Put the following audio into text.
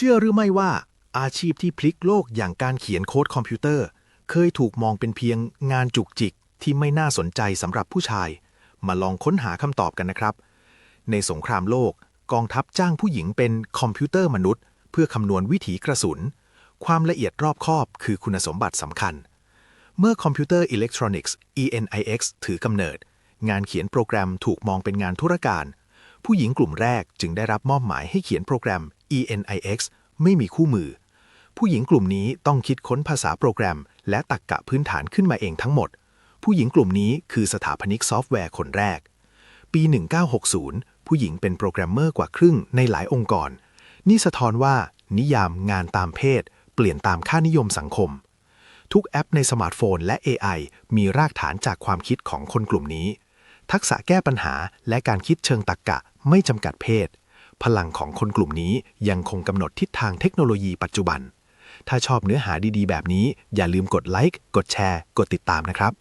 เชื่อหรือไม่ว่าอาชีพที่พลิกโลกอย่างการเขียนโค้ดคอมพิวเตอร์ เคยถูกมองเป็นเพียงงานจุกจิกที่ไม่น่าสนใจสำหรับผู้ชาย มาลองค้นหาคำตอบกันนะครับ ในสงครามโลก กองทัพจ้างผู้หญิงเป็นคอมพิวเตอร์มนุษย์ เพื่อคำนวณวิถีกระสุน ความละเอียดรอบคอบคือคุณสมบัติสำคัญ เมื่อคอมพิวเตอร์อิเล็กทรอนิกส์ ENIX ถือกำเนิด งานเขียนโปรแกรมถูกมองเป็นงานธุรการ ผู้หญิงกลุ่มแรกจึงได้รับมอบหมายให้เขียนโปรแกรม ENIX ไม่มีคู่มือ ผู้หญิงกลุ่มนี้ต้องคิดค้นภาษาโปรแกรม และตรรกกะพื้นฐานขึ้นมาเองทั้งหมด ผู้หญิงกลุ่มนี้คือสถาปนิกซอฟต์แวร์คนแรก ปี 1960 ผู้หญิงเป็นโปรแกรมเมอร์กว่าครึ่งในหลายองค์กร นี่สะท้อนว่า นิยามงานตามเพศ เปลี่ยนตามค่านิยมสังคม ทุกแอปในสมาร์ทโฟนและ AI มีรากฐานจากความคิดของคนกลุ่มนี้ ทักษะแก้ปัญหาและการคิดเชิงตรรกกะไม่จำกัดเพศ พลังของคนกลุ่มนี้ยังคงกำหนดทิศทางเทคโนโลยีปัจจุบัน ถ้าชอบเนื้อหาดีๆ แบบนี้ อย่าลืมกดไลค์ กดแชร์ กดติดตามนะครับ